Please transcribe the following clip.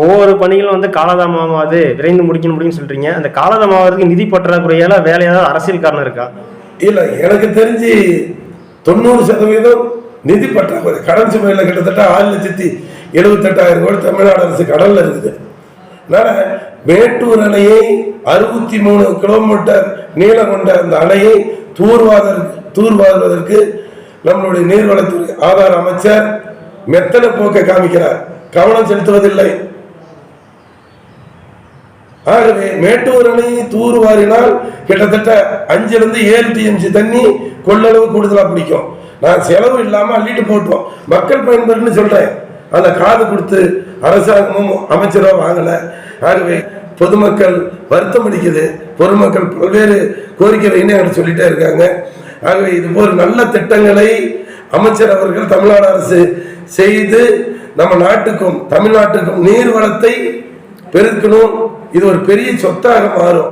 ஒவ்வொரு பணிகளும் வந்து காலதாமமாவது விரைந்து முடிக்கணும் அப்படின்னு சொல்றீங்க. அந்த காலதாமாவதுக்கு நிதி பற்றாக்குறையால வேலை ஏதாவது அரசியல் காரணம் இருக்கா? இல்ல எனக்கு தெரிஞ்சு தொண்ணூறு சதவீதம் நிதி பற்றாக்குறை. கடன் சுமையில கிட்டத்தட்ட ஆறு லட்சத்தி எழுபத்தெட்டாயிரம் கோடி தமிழ்நாடு அரசு கடல்ல இருக்குது. அதனால மேட்டூர் அணையை அறுபத்தி மூணு கிலோமீட்டர் நீளம் கொண்ட அந்த அணையை தூர்வாதற்கு தூர்வாருவதற்கு நம்மளுடைய நீர்வளத்துறை ஆதார அமைச்சர் மெத்தனை போக்கை காமிக்கிறார். கவனம் செலுத்துவதில்லை. ஆகவே மேட்டூர் அணை தூர்வாரினால் கிட்டத்தட்ட அஞ்சுல இருந்து ஏழு டிஎம்சி தண்ணி கொள்ளளவு கூடுதலா பிடிக்கும். நான் செலவு இல்லாம அள்ளிட்டு போட்டோம். மக்கள் பயன்பாடுன்னு சொல்றேன். அந்த காது கொடுத்து அரசாங்கமும் அமைச்சரோ வாங்கல. ஆகவே பொதுமக்கள் வருத்தம் அடிக்குது. பொதுமக்கள் பல்வேறு கோரிக்கைகளையும் என்கிட்ட சொல்லிட்டே இருக்காங்க. ஆகவே இது போல் நல்ல திட்டங்களை அமைச்சர் அவர்கள் தமிழ்நாடு அரசு செய்து நம்ம நாட்டுக்கும் தமிழ்நாட்டுக்கும் நீர் வளத்தை பெருக்கணும். இது ஒரு பெரிய சொத்தாக மாறும்.